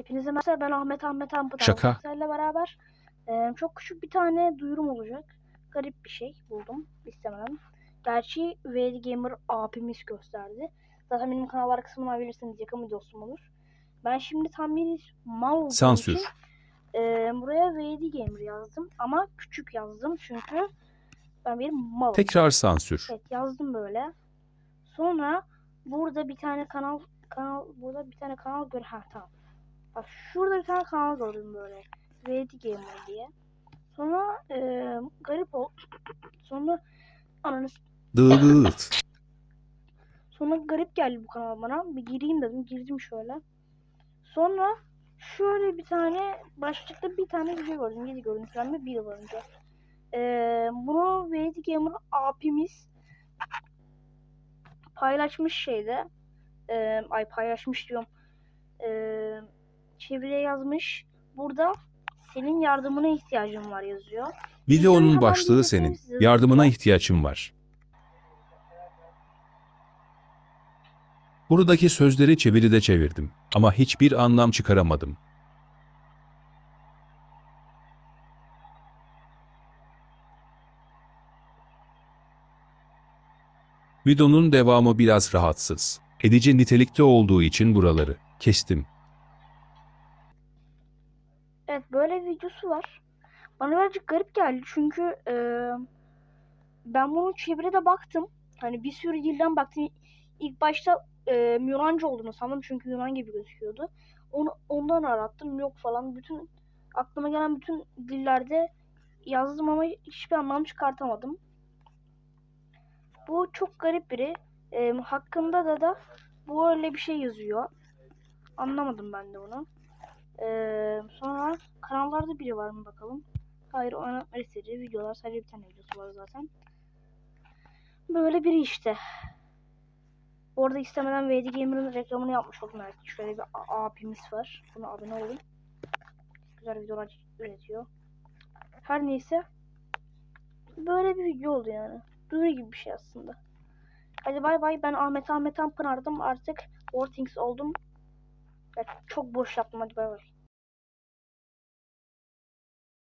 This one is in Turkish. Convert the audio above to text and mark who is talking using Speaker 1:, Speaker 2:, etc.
Speaker 1: Hepinize merhaba ben Ahmet Ahmet Ahmet
Speaker 2: Şaka.
Speaker 1: Sizlerle beraber e, çok küçük bir tane duyurum olacak. Garip bir şey buldum istemem. Gerçi VD Gamer abimiz gösterdi. Zaten benim kanallar kısmına bilirsiniz yakın bir dostum olur. Ben şimdi tam bir mal olduğum
Speaker 2: Sansür.
Speaker 1: için e, buraya VD Gamer yazdım. Ama küçük yazdım çünkü ben bir malım.
Speaker 2: Tekrar sansür.
Speaker 1: Evet yazdım böyle. Sonra burada bir tane kanal kanal burada bir tane kanal gör ha tamam. Bak şurada bir tane kanal gördüm böyle. VD Gamer diye. Sonra e, garip ol. Sonra ananı
Speaker 2: Dıgıt.
Speaker 1: sonra garip geldi bu kanal bana. Bir gireyim dedim. Girdim şöyle. Sonra şöyle bir tane başlıkta bir tane video gördüm. Yedi görüntülenme bir yıl önce. Ee, bunu VD Gamer abimiz paylaşmış şeyde. Ee, ay paylaşmış diyorum. Ee, çeviriye yazmış. Burada senin yardımına ihtiyacım var yazıyor.
Speaker 2: Videonun başlığı senin. Yardımına ihtiyacım var. Buradaki sözleri çeviride çevirdim ama hiçbir anlam çıkaramadım. Videonun devamı biraz rahatsız. Edici nitelikte olduğu için buraları kestim.
Speaker 1: Evet böyle videosu var. Bana birazcık garip geldi çünkü e, ben bunun çeviride baktım. Hani bir sürü dilden baktım. İlk başta e, Yunanca olduğunu sandım çünkü Yunan gibi gözüküyordu. Onu ondan arattım yok falan. Bütün aklıma gelen bütün dillerde yazdım ama hiçbir anlam çıkartamadım. Bu çok garip biri. E, hakkında da da bu öyle bir şey yazıyor. Anlamadım ben de bunu. Ee, sonra kanallarda biri var mı bakalım. Hayır oynatma istediği videolar sadece bir tane videosu var zaten. Böyle biri işte. Orada istemeden VD Gamer'ın reklamını yapmış oldum belki. Şöyle bir abimiz var. Buna abone olun. Güzel videolar üretiyor. Her neyse. Böyle bir video oldu yani. Duyuru gibi bir şey aslında. Hadi bay bay. Ben Ahmet Ahmet Pınar'dım. Artık Warthings oldum. Ya çok boş yaptım. Hadi bay.